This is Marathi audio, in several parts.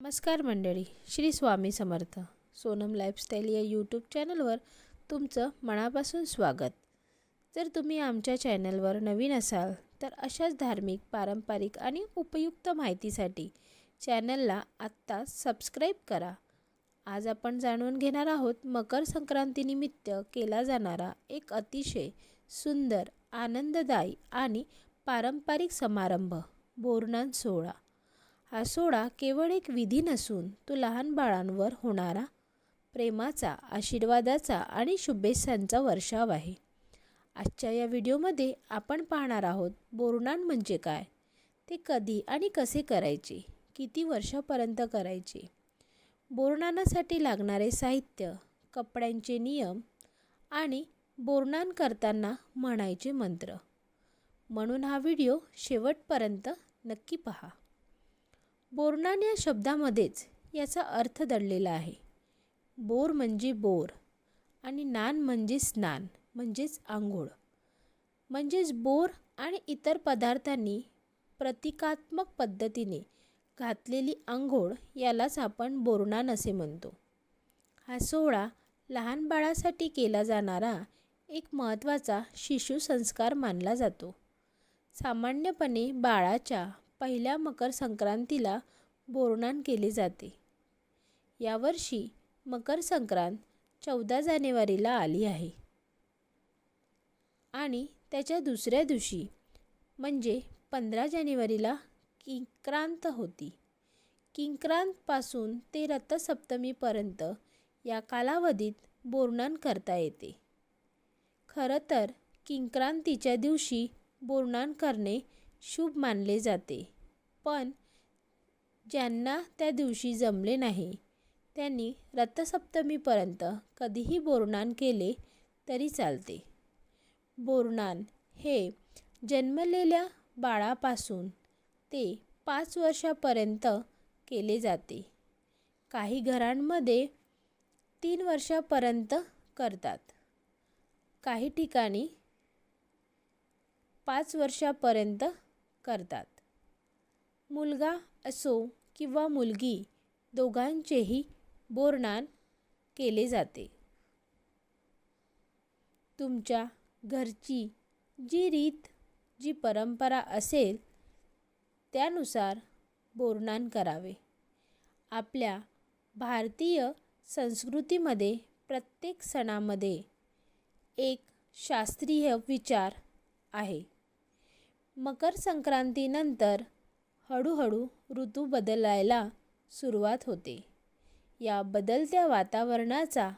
नमस्कार मंडळी श्री स्वामी समर्थ. सोनम लाईफस्टाईल या यूट्यूब चॅनलवर तुमचं मनापासून स्वागत. जर तुम्ही आमच्या चॅनलवर नवीन असाल तर अशाच धार्मिक पारंपरिक आणि उपयुक्त माहितीसाठी चॅनलला आत्ता सबस्क्राईब करा. आज आपण जाणून घेणार आहोत मकर संक्रांतीनिमित्त केला जाणारा एक अतिशय सुंदर आनंददायी आणि पारंपरिक समारंभ बोरणान सोहळा. हा सोहळा केवळ एक विधी नसून तो लहान बाळांवर होणारा प्रेमाचा आशीर्वादाचा आणि शुभेच्छांचा वर्षाव आहे. आजच्या या व्हिडिओमध्ये आपण पाहणार आहोत बोरनान म्हणजे काय ते कधी आणि कसे करायचे किती वर्षापर्यंत करायचे बोरनानासाठी लागणारे साहित्य कपड्यांचे नियम आणि बोरनान करताना म्हणायचे मंत्र. म्हणून हा व्हिडिओ शेवटपर्यंत नक्की पहा. बोरनान या शब्दामध्येच याचा अर्थ दडलेला आहे. बोर म्हणजे बोर आणि नान म्हणजे स्नान म्हणजेच आंघोळ. म्हणजेच बोर आणि इतर पदार्थांनी प्रतिकात्मक पद्धतीने घातलेली आंघोळ यालाच आपण बोरणान असे म्हणतो. हा सोहळा लहान बाळासाठी केला जाणारा एक महत्त्वाचा शिशुसंस्कार मानला जातो. सामान्यपणे बाळाच्या पहिल्या मकर संक्रांतीला बोरनान केले जाते. यावर्षी मकर संक्रांत चौदा जानेवारीला आली आहे. आणि त्याच्या दुसऱ्या दिवशी म्हणजे पंधरा जानेवारीला किंक्रांत होती. किंक्रांतपासून ते रथसप्तमीपर्यंत या कालावधीत बोरणान करता येते. खरं तर किंक्रांतीच्या दिवशी बोरणान करणे शुभ मानले जाते. पण ज्यांना त्या दिवशी जमले नाही त्यांनी रथसप्तमीपर्यंत कधीही बोरनान केले तरी चालते. बोरनान हे जन्मलेल्या बाळापासून ते पाच वर्षापर्यंत केले जाते. काही घरांमध्ये तीन वर्षापर्यंत करतात. काही ठिकाणी पाच वर्षापर्यंत करतात. मुलगा असो किंवा मुलगी दोघांचेही बोरणान केले जाते. तुमच्या घरची जी रीत जी परंपरा असेल त्यानुसार बोरणान करावे. आपल्या भारतीय संस्कृतीमध्ये प्रत्येक सणामध्ये एक शास्त्रीय विचार आहे. मकर संक्रांतीनंतर हळूहळू ऋतू बदलायला सुरुवात होते. या बदलत्या वातावरणाचा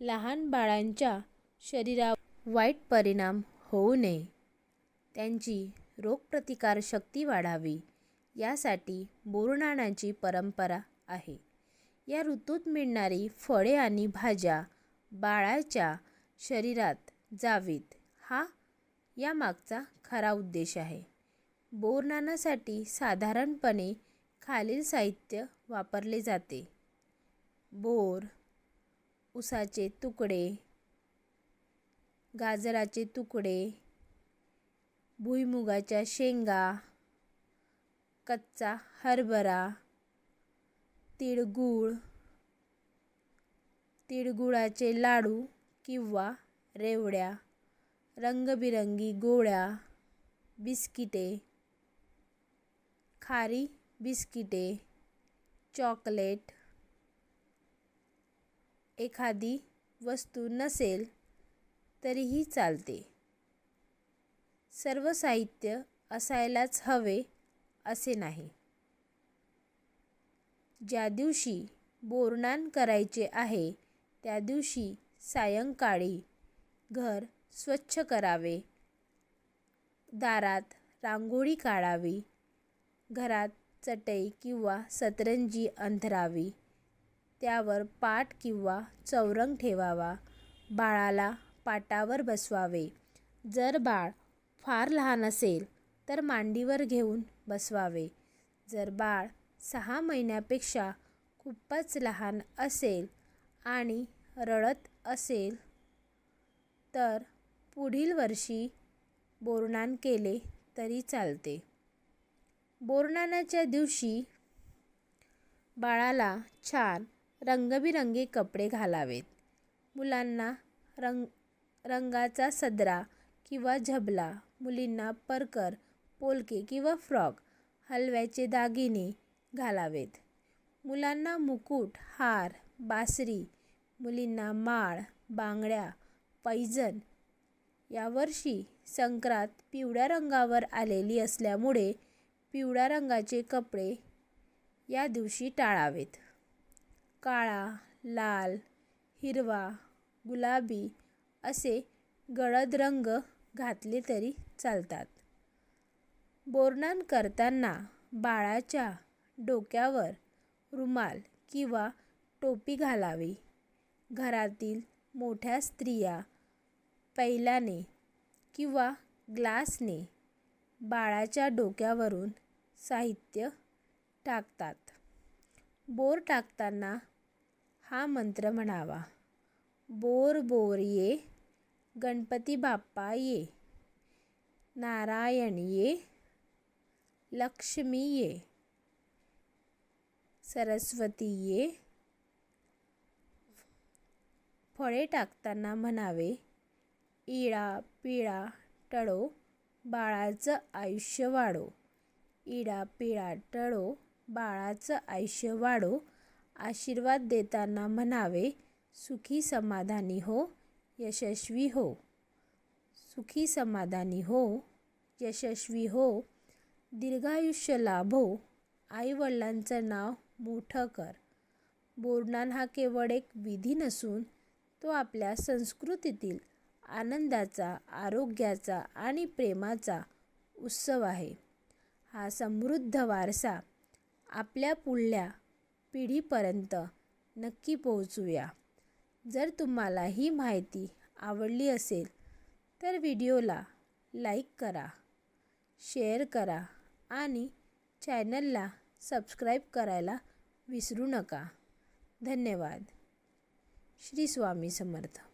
लहान बाळांच्या शरीरावर वाईट परिणाम होऊ नये. त्यांची रोगप्रतिकारशक्ती वाढावी यासाठी बोरनानाची परंपरा आहे. या ऋतूत मिळणारी फळे आणि भाज्या बाळाच्या शरीरात जावीत. हा यामागचा खरा उद्देश आहे. बोरनानासाठी साधारणपणे खालील साहित्य वापरले जाते. बोर उसाचे तुकडे गाजराचे तुकडे भुईमुगाच्या शेंगा कच्चा हरभरा तिळगूळ तिळगुळाचे लाडू किंवा रेवड्या रंगबिरंगी गोळ्या बिस्किटे खारी बिस्किटे चॉकलेट एखादी वस्तू नसेल तरीही चालते. सर्व साहित्य असायलाच हवे असे नाही. ज्या दिवशी बोरनान करायचे आहे त्या दिवशी सायंकाळी घर स्वच्छ करावे. दारात रांगोळी काढावी. घरात चटई किंवा सतरंजी अंथरावी. त्यावर पाट किंवा चौरंग ठेवावा. बाळाला पाटावर बसवावे. जर बाळ फार लहान असेल तर मांडीवर घेऊन बसवावे. जर बाळ सहा महिन्यापेक्षा खूपच लहान असेल आणि रडत असेल तर पुढील वर्षी बोरनान केले तरी चालते. बोरनानाच्या दिवशी बाळाला छान रंगबिरंगी कपडे घालावेत. मुलांना रंग रंगाचा सदरा किंवा झबला मुलींना परकर पोलके किंवा फ्रॉक हलव्याचे दागिने घालावेत. मुलांना मुकुट हार बासरी मुलींना माळ बांगड्या पैजण यावर्षी संक्रांत पिवळ्या रंगावर आलेली असल्यामुळे पिवळ्या रंगाचे कपडे या दिवशी टाळावेत. काळा लाल हिरवा गुलाबी असे गडद रंग घातले तरी चालतात. बोरणान करताना बाळाच्या डोक्यावर रुमाल किंवा टोपी घालावी. घरातील मोठ्या स्त्रिया पैलाने किंवा ग्लासने बाळाच्या डोक्यावरून साहित्य टाकतात. बोर टाकताना हा मंत्र म्हणावा बोर बोर ये गणपती बाप्पा ये नारायण ये लक्ष्मी ये सरस्वती ये. फळे टाकताना म्हणावे इळा पिळा टळो बाळाचं आयुष्य वाढो. इळा पिळा टळो बाळाचं आयुष्य वाढो आशीर्वाद देताना म्हणावे सुखी समाधानी हो यशस्वी हो. सुखी समाधानी हो यशस्वी हो. दीर्घायुष्य लाभो आईवडिलांचं नाव मोठं कर. बोरणान हा केवळ एक विधी नसून तो आपल्या संस्कृतीतील आनंदाचा आरोग्याचा आणि प्रेमाचा उत्सव आहे. हा समृद्ध वारसा आपल्या पुढल्या पिढीपर्यंत नक्की पोहोचूया. जर तुम्हाला ही माहिती आवडली असेल तर व्हिडिओला लाईक करा शेअर करा आणि चॅनलला सबस्क्राईब करायला विसरू नका. धन्यवाद. श्री स्वामी समर्थ.